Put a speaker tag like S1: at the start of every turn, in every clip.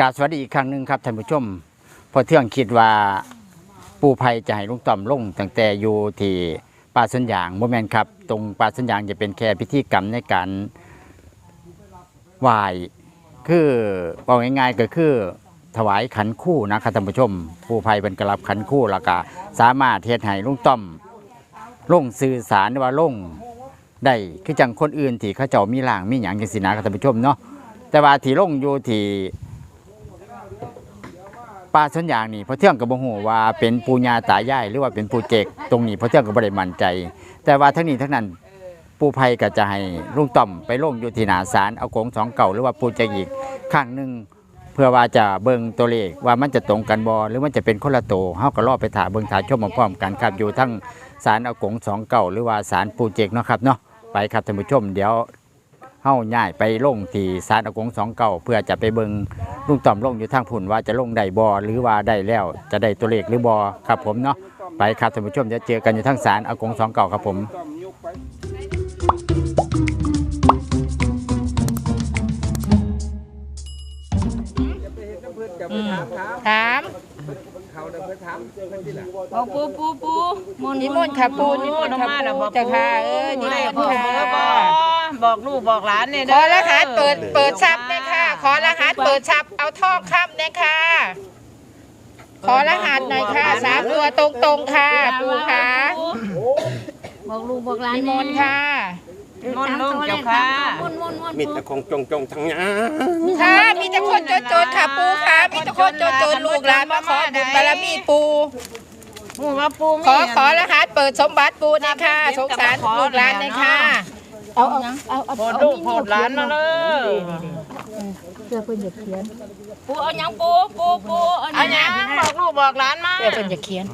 S1: กาสวัสดีอีกครั้งหนึ่งครับท่านผู้ชมพอเที่ยงคิดว่าปูภัยจะให้ลุงต่อมลงตั้งแต่อยู่ที่ป่าสวนยางโมแมนครับ ตรงป่าสวนยางจะเป็นแค่พิธีกรรมในการไหว้คือบอกง่ายๆก็คือถวายขันคู่นะครับท่านผู้ชมปูภัยเป็นกรับขันคู่แล้วก็สามารถเทศให้ลุงต่อมลงสื่อสารว่าลงได้คือจังคนอื่นที่เขาเจ้ามีล่างมีหยังจังสินะครับท่านผู้ชมเนาะแต่ว่าที่ลงอยู่ที่ ป่าสวนยางนี่เพราะเที่ยงกับบ่ฮู้ว่าเป็นปูญาตายายหรือว่าเป็นปูเจกตรงนี้เพราะเที่ยงก็บ่ได้มั่นใจ แต่ว่าทั้งนี้ทั้งนั้นปูภัยก็จะให้ลุงต่อมไปลงอยู่ที่หนาศาลเอาโกงสองเก่าหรือว่าปูเจกอีกข้างหนึงเพื่อว่าจะเบิ่งตัวเลขว่ามันจะตรงกันบ่หรือมันจะเป็นคนละโตวเฮาก็รอไปถ่าเบิ่งถ่าชมพร้อมๆกันครับอยู่ทั้งศาลเอาโกงสองเก่าหรือว่าศาลปูเจกเนาะครับเนาะไปครับท่านผู้ชมเดี๋ยว เฮาย้ายไปลงที่ศาลเอาโกงสองเก่าเพื่อจะไปเบิ่งลุงต่อมลงอยู่ทางผุนว่าจะลงได้บอหรือว่าได้แล้วจะได้ตัวเลขหรือบอครับผมเนาะไปครับท่านผู้ชมจะเจอกันอยู่ทางศาลอากงสองเก่าครับผม
S2: ต้อมยกไปอย่าไปเห็นน้ำเพื่อนอย่าไปถามถาม
S3: ถาม
S2: เขาน้ำเพื่อนถามเพื่อนที่หลัง
S3: บอกปูปูปูนิมนต์ค่ะปูนิมนต์ค่ะปูเจ้าค่ะเออนิมนต์ค่ะ
S4: บอกลูกบอกหลานเนี่ย
S3: ขอรหัสเปิดเปิดซับเนี่ยค่ะขอรหัสเปิดซับเอาทองคำเนี่ยค่ะขอรหัสหน่อยค่ะสามตัวตรงๆค่ะปูค่ะ
S5: บอกลูกบอกหลาน
S3: นิมนต์ค่ะ
S4: มนต์ลูกเจ้าค่ะ
S5: มนต์มนต์มนต์
S2: มิตรคงจงจงทั้งนั้น
S3: ค่ะ มีแต่คนโจรๆค่ะปูค่ะมีแต่คนโจรๆลูกหลานมาขอบุญบารมีปู
S4: หมู่ว่าปู
S3: ขอขอรหัสเปิดสมบัติปูนะค่ะสงสารลูกหลานเลยค่ะ เอาเอาเอาเอา
S4: โพดลูกโพดหลานมาเลย
S5: เพื่อเพื่อนอย่าเขียนปูเอาหยังปูปูปูเอา
S4: เอาหยังบอกลูกบอกหลานมา
S3: เดี๋ยวเพิ่นจะเขียน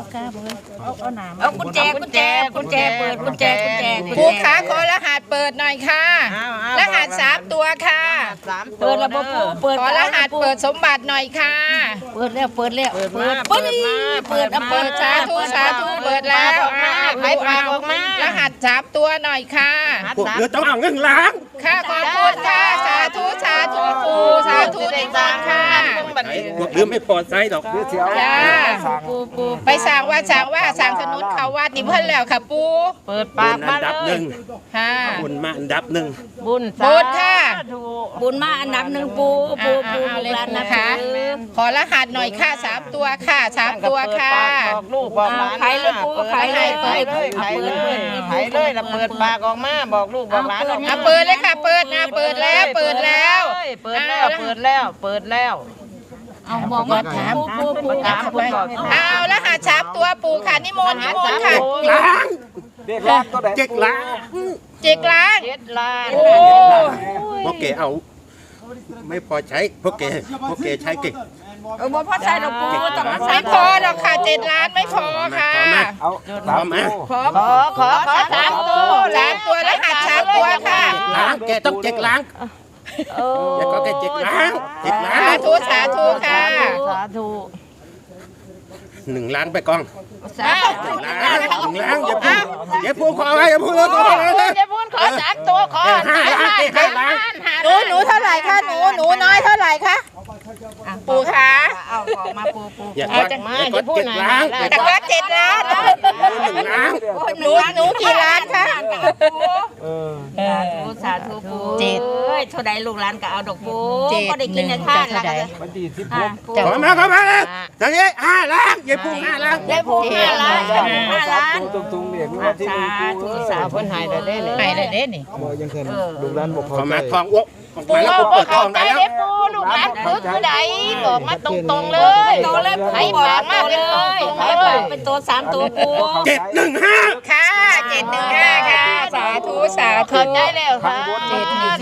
S5: ปากกาบอกเลยเอาเอาหนามเอากุญแจกุญแจกุญแจเปิดกุญแจกุญแจกุญ
S3: ปู
S5: แจ
S3: ขาขอรหัสเปิดหน่อยค่ะ
S4: เอาเอา
S3: รหัสสามตัวค่ะ
S4: สามตั
S5: เปิ
S4: ว
S5: ดแล้วบ่ปูเปิด
S3: ขอรหัสเปิดสมบัติหน่อยค่ะ
S5: เปิดแล้วเปิดแล้ว
S4: เปิดมา
S5: เปิด
S4: เปิดมา
S5: เปิดเอาเปิด
S3: สาธุสาธุเปิดแล้ว
S4: ออกมา
S3: อ่า
S4: ใครปากออกมาร
S3: หัสสามตัวหน่อยค่ะ
S4: หัด
S2: พวก
S4: สาม
S2: เรือต้องเอาเงินล้าง
S3: ค่ะขอบคุณค่ะสาธุสาธุปูสาธุนิมนต์ค่ะ
S2: พวกเรือไม่พอใจดอกเรือเสียว
S3: จ้า
S5: ปูปู
S3: ไปสั่งว่าสั่งว่าสั่งถนนเขาวัดนี่เพิ่นแล้วค่ะปู
S4: เปิด
S2: บุ
S4: ปาก
S2: ญ
S4: มา
S2: อันดับห
S4: เล
S2: นึ่
S4: ย
S2: ง
S3: ค่ะ
S2: บุญมาอันดับหนึ่ง
S4: บุญ
S3: บุญค่ะ
S4: ถูก
S5: บุญมาอันดับหนึ่งปูปูปู
S3: เอาเอา
S5: ลูกหลานนะ
S3: เอา
S5: คะ
S3: ขอรหัสหน่อยค่ะสามตัวค่ะสามตัวค่ะ
S4: บอกลูกบอกหลาน
S5: ขายเลยปูขายเลย
S4: ขายเลยขายเลยขายเลยแล้วเปิดปากออกมาบอกลูกบอกหลานออกมา
S3: อะเปิดเลยค่ะเปิดนะเปิดแล้วเปิดแล้ว
S4: เปิดแล้วเปิดแล้วเปิดแล้ว
S5: เอาบอกมาถามปูปู
S4: ถามคุณบอก
S3: เอารหัสสามตัวปูค่ะนิมนต์นิมนต์ค่ะ
S2: ล้างเด็กล้างก็ได้เจ็กล้าง
S3: จิกล้าง
S4: เจ็ดล้าน
S3: โอ้
S2: พวกแกเอา ไม่พอใช้พวกแกพวกแกใช้เก่ง
S5: เออบ่พอใจดอกปูต้องมาใส่
S3: ไม่พอหรอกค่ะเจ็ดล้านไม่พอค่ะ
S2: พอมาพอม
S4: ขอขอขอสามตัว
S3: สามตัวรหัสสามตัวค่ะ
S2: ล้างแกต้องเจ็กล้าง
S4: เออ
S2: อย่าก็แกเจ็กล้างเจ็กล้า
S3: สางธุสาธุค่ะ
S4: สาธุ
S2: หนึ่งล้างไปกอง
S3: อ้าว
S2: หนึ่งล้างหนึ่งล้างอย่าพูดอย่าพูดขออะไรอย่าพูดขออะไร
S4: เดี๋ยวพูดขอสามตัวขอ
S2: ห้าล้างห้าล้าง
S3: หนูหนูเท่าไหร่คะหนูหนูน้อยเท่าไหร่คะ ปูขา
S5: เอาออกมาปูปู
S2: อย่ากดอย่ากดเจ็กล้าง
S3: แต่ว่าเจ็ดล้าน
S2: หนึ่งล้าง
S3: หนูหนูกี่ล้านคะ
S5: สาธุสาธุปูเจ็ดเอ้ยเท่าใดลูกหลานก็เอาดอกปูก็ได้กินในท่านแล้วก็
S2: วันที่สิบ
S5: อะ
S2: ขอมาขอมาทางนี้ห้าล้างอย่าพูดห้าล้าง
S5: ได้ปูห้าล้านห้าล้าน
S6: ตรงตรงๆเนี่ยว่าที่
S5: สาธุสา
S4: สาว
S5: ธุ
S4: เพิ่นหายได้เลย
S3: ไปเลยเด้นี่
S6: บอกยังเห็นลูกร้านบอก
S2: ข
S6: เขา
S2: อ
S6: ใจ
S2: มาทองอ้วกออก
S4: ปู
S2: มาแล้ว
S4: เอา
S2: กูเปิดท
S4: เข้า
S2: อง
S4: ใจ
S2: ได้แล้ว
S4: เด้ปูลูกหลานปึ๊กผู้ใดบอกมาตรงๆเลย
S5: โตเลย
S4: ใครปากมาเป็นตรง
S5: ให้
S4: ๆเล
S5: บอก
S4: ย
S5: เป็นตัวสามตัวปู
S2: เจ็ดหนึ่งห้า
S3: ค่ะเจ็ดหนึ่งห้าค่ะสาธุสาธุ
S4: เข้าใจแล้วค่ะ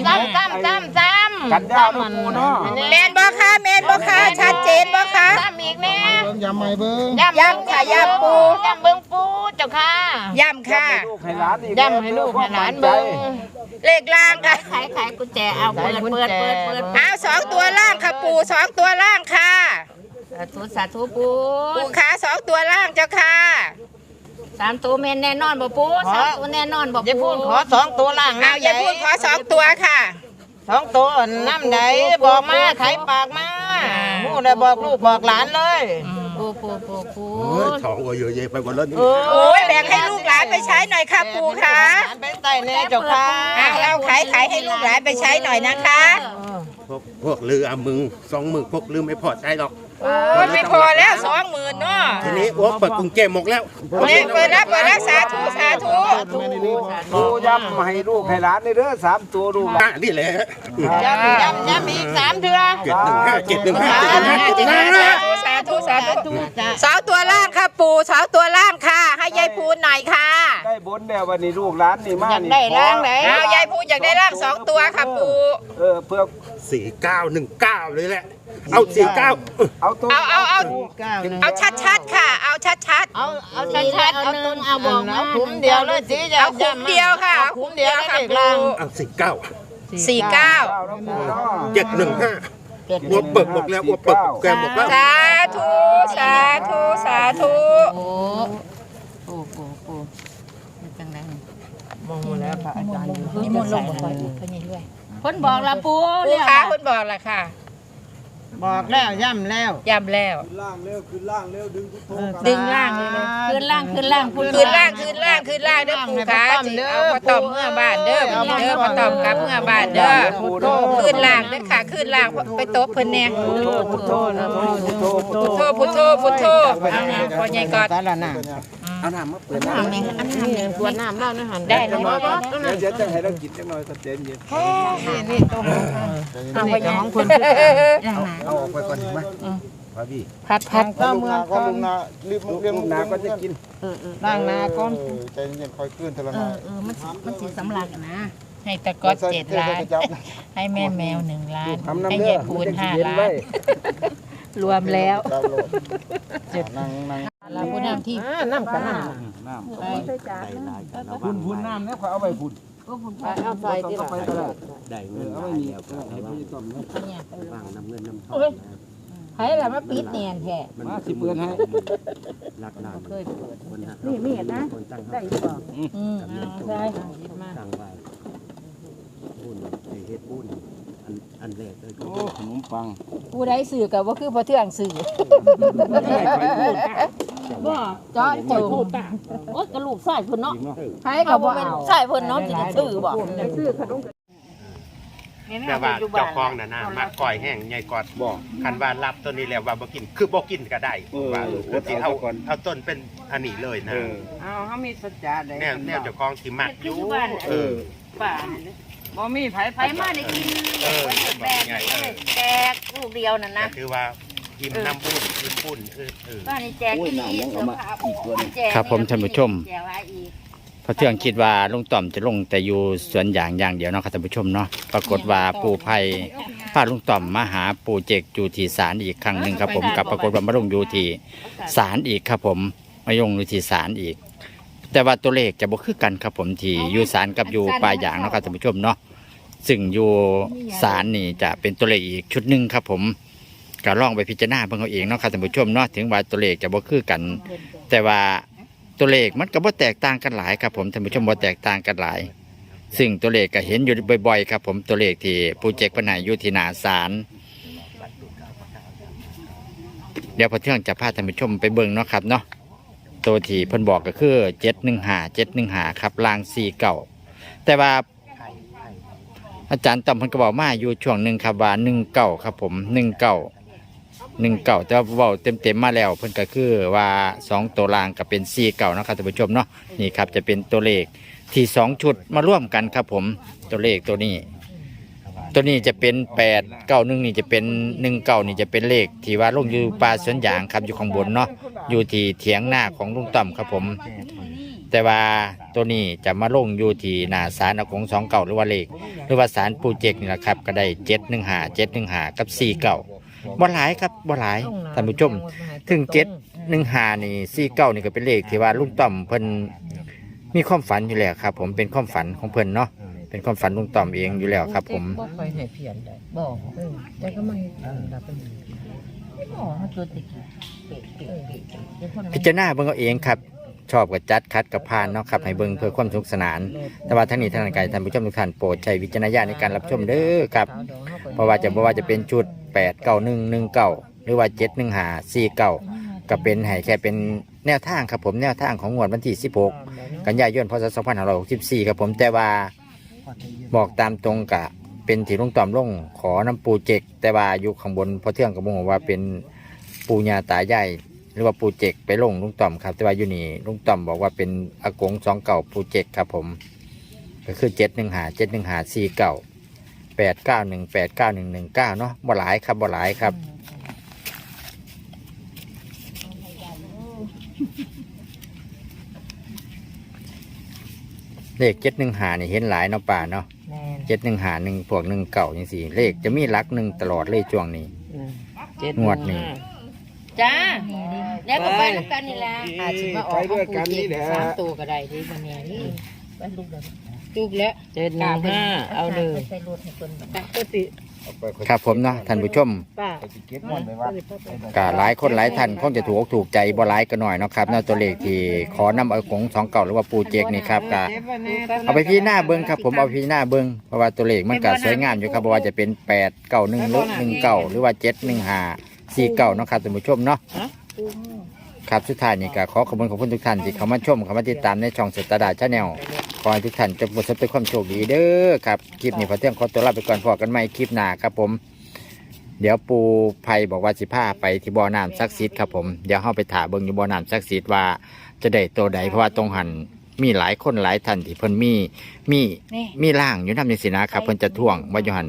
S4: จำจำจำจำ
S6: กันยาวนะปูเนาะ
S3: แมนบ่ค่ะแมนบ่ค่ะชัดเจนบ่ค่ะ
S4: จำอีกแน่
S6: เบิ่งยำไม่เบิ่ง
S3: ย้ำค่ะย้ำปู
S4: จำเบิ่งปูเจ้าค่ะ
S3: ย้ำค่ะ
S6: ลูกให้หลานอีก
S4: จำให้ลูกให้หลานเบิ่ง
S3: เลขล่างค่ะ
S5: ขายขายกุญแจเอาเปิดเปิดเปิดเปิด
S3: เอาสองตัวล่างค่ะปูสองตัวล่างค่ะ
S5: สาธุสาธุปู
S3: ปูขาสองตัวล่างเจ้าค่ะ
S5: สามตัวแม่นแน่นอนบ่ปูสามตัวแน่นอนบ่
S4: อย่าพู
S5: ปู
S4: ดขอสองตัวล่าง
S3: เอาอย่าพูดขอสองตัวค่ะ
S4: สองตัวน้ำไหนบอกมาไขปากมาได้บอกลูกบอกหลานเลย
S5: ปูปูปูปู
S2: โอ้ยทองก็เยอะแยะไปหมดแล้วนี่
S4: เออ
S3: โอ้ยแบ่งให้ลูกหลานไปใช้หน่อยค่ะปู่ค่ะ
S4: หลานไปใต้แน่เจ้าค่ะ
S3: เอาเอาขายขายให้ลูกหลานไปใช้หน่อยนะคะ
S2: พวกพวกเรือมึงสองมึงพวกเรือไม่พอใจหรอก
S3: โอ้ยไม่พอแล้วสองหมื่นเนาะ
S2: ทีนี้อ้วกเปิดกุญแจหมกแล้ว
S3: เนี่ยเปิดแล้วเปิดแล้วสาธุสาธุ
S6: ปูย้ำให้ลูกให้หลานนี่เด้อสามตัวลูกหลาน
S2: อะนี่แหละ
S4: ย้ำย้ำย้ำอีกสามเทื่อ
S2: เจ็ดหนึ่งห้าเจ็ดหนึ่งห้าเจ็ดหนึ่งห้าเจ็ดหนึ่งห้า
S3: สาธุสาธุสาวตัวล่างค่ะปู่สาวตัวล่างค่ะ ให้ยายพูนหน่อยค่ะ
S6: ได้บ นแล้ววันนี้ลูกหลานนี่มา
S4: อยาก
S6: นี่
S4: ได้ร่างไหน
S3: เอายายพูนอยากได้ร่างสองตัวค่ะปู่
S6: เออเพื่อ
S2: สี่เก้าหนึ่งเก้าเลยแหละ เอาสี่เก้า
S6: เอาตัว
S3: เอาเอาเอา
S4: เก้าหนึ่ง
S3: เอาชัดๆค่ะ เอาชัด
S5: เอาเอาชัดๆเอาตึงเอาบอกมา
S4: เอาคุ้มเดียวเลยสิ
S3: ๆเอาคุ้มเดียวค่ะ
S4: เอาคุ้มเดียว
S3: ค่ะ
S4: ได้
S3: ปู่
S4: ร่าง
S2: เอาสี่เก้า
S3: สี่เก้า
S6: เก้าแล้วปูเนาะ
S2: เจ็ดหนึ่งห้าอ้วกเปิดหมกแล้วอ้วกเปิดแกหมกแล้ว
S3: สาธุสาธุสาธุ
S5: โอ้ปูปูปูเป็นจังได๋
S4: มองแล้วพระอาจารย์
S5: นี่มนต์ลงบ่ค่อยเพิ่นนี่ด้วยเพิ่นบอกละปู
S3: ปู่คะคุณบอกละค่ะ
S4: บอกแล้วย้ำแล้ว
S3: ย้ำแล้ว
S6: ขึ้นล่างเร็วขึ้นล่างเร็วดึงพุทโธ
S3: ดึงล่างเลยนะ
S5: ขึ้นล่างขึ้นล่างปู
S3: คืนล่างคืนล่างคืนล่างเด้อปู่คะสิเอาพอตอมเมื่อบ้านเด้อวันนี้เด้อพอตอมกลับเมื่อบ้านเด้อ
S6: ปูโธ
S3: คืนล่างเด้อค่ะคืนล่างไปโต๊ะเพิ่นแน่
S6: พุทโธพุทโธนะพุทโธพุทโธ
S3: พุทโธพุทโธพุทโธเอานะพอใหญ่ก่อน
S4: แต่ละน่ะ
S6: เอาน้ำมาเปิด
S5: น้ำแม่อันน้ำเนี่ย
S4: กวนน้ำเล่านะหัน
S3: ได้เลย
S6: เดี๋ยวจะให้เรากินจังหน่อยสักเต็นเย็น
S4: นี่ตรงเอาไปของคน
S6: เอาออกไปก่อนดีไหมพพี่
S3: พัดพัด
S6: ถ้าลุงนาก็ลุงนารีบเรื่องลุงนาก็จะกิน
S4: ล่างนาก้อน
S6: ใจเย็นคอยขึ้นเทละ
S5: เอ
S6: นา
S5: อเออมันมันสิสำลักนะ
S3: ให้ตะกอดเจ็ดล้าน ให้แม่แมวหนึ่งล้าน ให้
S6: เด้
S3: ยา
S6: อย
S3: พูนห้าล้าน รวมแล้ว
S6: จ็ดนั่ง
S3: เราพูดน้ำที่
S4: น้ำกันน้
S6: น้ำพุ่นพุ่นน้ำเนี่ยเขาเอาไปพุ่นำ
S4: เอาใส่ที่ละ
S6: ไปตลาดได้เงินเอาไปนี่ให้พี่ต้อมเนี่ย
S3: ให้ละมาปิดเนียนแท้
S6: มาสิเปิดให้
S3: อืมใช่
S6: โอ้ขนมปัง
S3: ผู้ใดสื่อกับว่าคือพอเทื่องสื่อ เจาะจง
S5: โอ้ยกระลูกใส่เพิ่นเนาะ
S3: ให้กับว่าเอา
S5: ใส่เพิ่นเนาะสิได้ซื้อบ่
S2: แต่ว่าเจ้าของน่ะนะมาก่อยแห้งใหญ่กอดบอกคันว่ารับตัวนี้แล้วว่าบ่กินคือบ่กินก็ได้ว่าคือสิเอาเอาต้นเป็นอันนี้เลยนะ
S4: เอาเขามีสัจจะได้
S2: แนวแนวเจ้าของที่มักอยู่เออ
S5: ป่า
S4: บ่มีไผไผ
S5: ไปมาได้กิน
S2: เออ
S5: แบกเลยแจกลูกเดียวนั่น
S2: ก็
S5: นะ
S2: คือว่า อิ่มน้ำปุ้นอิ่มปุ้นเออเออ
S5: ป้านี่แจกกินอีกเสื้อผ้าแจก
S1: ครับผมท่านผู้ชม
S5: แจกไว้อีก
S1: เพราะเทื่องคิดว่าลุงต่อมจะลงแต่อยู่สวนยางอย่างเดียวเนาะครับท่านผู้ชมเนาะปรากฏว่าปู่ไผ่พาลุงต่อมมาหาปู่เจกอยู่ที่ศาลอีกครั้งหนึ่งครับผมกับปรากฏว่ามาลงอยู่ที่ศาลอีกครับผมมาลงอยู่ที่ศาลอีก แต่ว่าตัวเลขจะบ่คือกันครับผมที่อยู่ศาลกับอยู่ปลายอย่างเนาะครับท่านผู้ชมเนาะซึ่งอยู่ศาลนี่จะเป็นตัวเลขอีกชุดหนึ่งครับผม ก็ลองไปพิจารณาเบิ่งเอาเองเนาะครับท่านผู้ชมเนาะถึงว่าตัวเลขจะบ่คือกัน แต่ว่าตัวเลขมันก็บ่แตกต่างกันหลายครับผมท่านผู้ชมบ่แตกต่างกันหลาย ซึ่งตัวเลขก็เห็นอยู่บ่อยๆครับผมตัวเลขที่ปูเจกปนายอยู่ที่หนาศาลเดี๋ยวพอเที่ยงจะพาท่านผู้ชมไปเบิ่งเนาะครับเนาะตัวที่เพิ่นบอกก็คือเจ็ดหนึ่งหาเจ็ดหนึ่งหาครับลางสี่เก่าแต่ว่าอาจารย์ต่อมเพิ่นก็บอกมาอยู่ช่วงหนึ่งครับว่าหนึ่งเก่าครับผมหนึ่งเก่า หนึ่งเก่าแต่ว่าเว้าเต็มๆมาแล้ว เพิ่นก็คือว่าสองตัวล่างก็เป็นสี่เก่านะครับท่านผู้ชมเนาะนี่ครับจะเป็นตัวเลขที่สองชุดมาร่วมกันครับผมตัวเลขตัวนี้ ตัวนี้จะเป็นแปดเก้าหนึ่งนี่จะเป็นหนึ่งเก้านี่จะเป็นเลขที่ว่าลงอยู่ป่าสวนยางครับอยู่ข้างบนเนาะอยู่ที่เถียงหน้าของลุงต่อมครับผม แต่ว่าตัวนี้จะมาลงอยู่ที่หน้าศาลอากงสองเก่าหรือว่าเลข หรือว่าศาลปูเจกนี่แหละครับ ก็ได้เจ็ดหนึ่งหาเจ็ดหนึ่งหากับสี่เก่า บ่หลายครับบ่หลายท่านผู้ชม ถึงเจ็ดหนึ่งหานี่สี่เก้านี่ก็เป็นเลขที่ว่าลุงต่อมเพิ่นมีความฝันอยู่แล้วครับ ผมเป็นความฝันของเพิ่นเนาะเป็นความฝันลุงต่อมเองอยู่แล้วครับ ผม
S4: บ่ค่อยให้เพียนได้
S5: บอก
S4: เออแต่ก็ไม่ดับเป็น
S5: อ๋อตัวติดเดี๋ยวคน
S1: พิจารณาเบิ่งเอาเองครับ ชอบกับจัดคัดกับพานเนาะครับให้เบิ่งเพื่อความสนุกสนาน แต่ว่าทั้งนี้ทั้งนั้นก็ให้ท่านผู้ชมทุกท่านโปรดใช้วิจารณญาณในการรับชมเด้อครับเพราะว่าจะบ่ว่าจะเป็นชุด8 9 1 1 9รือว่าเจ็ดหนึ่งหาสี่เก้าก็เป็นให้แค่เป็นแนวทางครับผมแนวทางของงวดวันที่สิบหกกันยายนพศสองพันห้าร้อยหกสิบสี่ครับผมแต่ว่าบอกตามตรงกะเป็นที่ลงต่อมลงขอน้ำปูเจก แต่ว่าอยู่ข้างบนพอเที่ยงกับบอกว่าเป็นปูญาตายายห รือว่าปูเจกไปลงลุงต่อมครับ แต่ว่าอยู่นี่ลุงต่อมบอกว่าเป็นอากงสองเก่าปูเจกครับผม ก็คือเจ็ดหนึ่งหาเจ็ดหนึ่งหาสี่เก่าแปดเก้าหนึ่งแปดเก้าหนึ่งหนึ่งเก้าเนาะบ่หลายครับบ่หลายครับเลขเจ็ดหนึ่งหานี่เห็นหลายเนาะป่าเนาะ
S5: แม่น
S1: เจ็ดหนึ่งหาหนึ่งพวกหนึ่งเก่าอย่างสี่เลขจะมีหลักหนึ่งตลอดเลยช่วงนี้งวดนี้
S5: จ้าแล้วก็ไปน้ำกันนี่แหละ
S3: อาจจะมาออก
S6: ไปด้วยกันนี่แหละ
S3: สามตัวก็ได้ที่มันเนี่ยนี่จุกแล้ว
S4: เจ็ดหนึ่งห้าเอาเลย
S3: ใส่รถให้เพิ่น
S6: ปกติ
S1: ครับผมเนาะท่านผู้ชม
S3: ป้า
S6: ไปสิเก็บเงินไปวัด
S1: กหลายคนหลายท่านคงจะถูกอกถูกใจบ่หลายก็หน่อยเนาะครับเนาะตัวเลขที่ขอนำเอากงสองเก่าหรือว่าปูเจกนี่ครับกะเอาไปพี่หน้าเบิ้งครับผมเอาพี่หน้าเบิ้งเพราะว่าตัวเลขมันก็สวยงามอยู่ครับเพราะว่าจะเป็นแปดเก้าหนึ่งลบหนึ่งเก้าหรือว่าเจ็ดหนึ่งห้า สี่เก้านาะครับท่านผู้ชมเนาะครับสุดท้ายนี่ก็ขอขอบคุณขอบคุณทุกท่านที่เข้ามาชมเข้ามาติดตามในช่องสตาร์ดาชาแนลขอให้ทุกท่านจงประสบแต่ความโชคดีเด้อครับคลิปนี้พอเที่ยงขอตัวลาไปก่อนพอกันใหม่คลิปหน้าครับผม เดี๋ยวปูไผ่บอกว่าสิพาไปที่บ่อน้ำซักซิดครับผมเดี๋ยวเข้าไปถามเบิ้งอยู่บ่อน้ำซักซิดว่าจะได้ตัวใดเพราะว่าตรงหันมีหลายคนหลายท่านที่เพิ่นมีมี
S3: นี่
S1: มีร่างอยู่นำจังซี่นะครับเพิ่นจะท่วงว่าอยู่หัน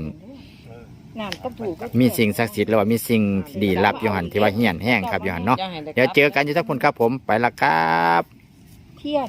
S3: น้ำก็ถูกก็
S1: มีสิ่งศักดิ์สิทธิ์แล้วว่ามีสิ่งที่ดีลับอยู่หันที่ว่าเฮียนแห้งครับอยู่หันเนาะเดี๋ยวเจอกันอยู่ทักคนครับผมไปละครับ
S3: เที่ยง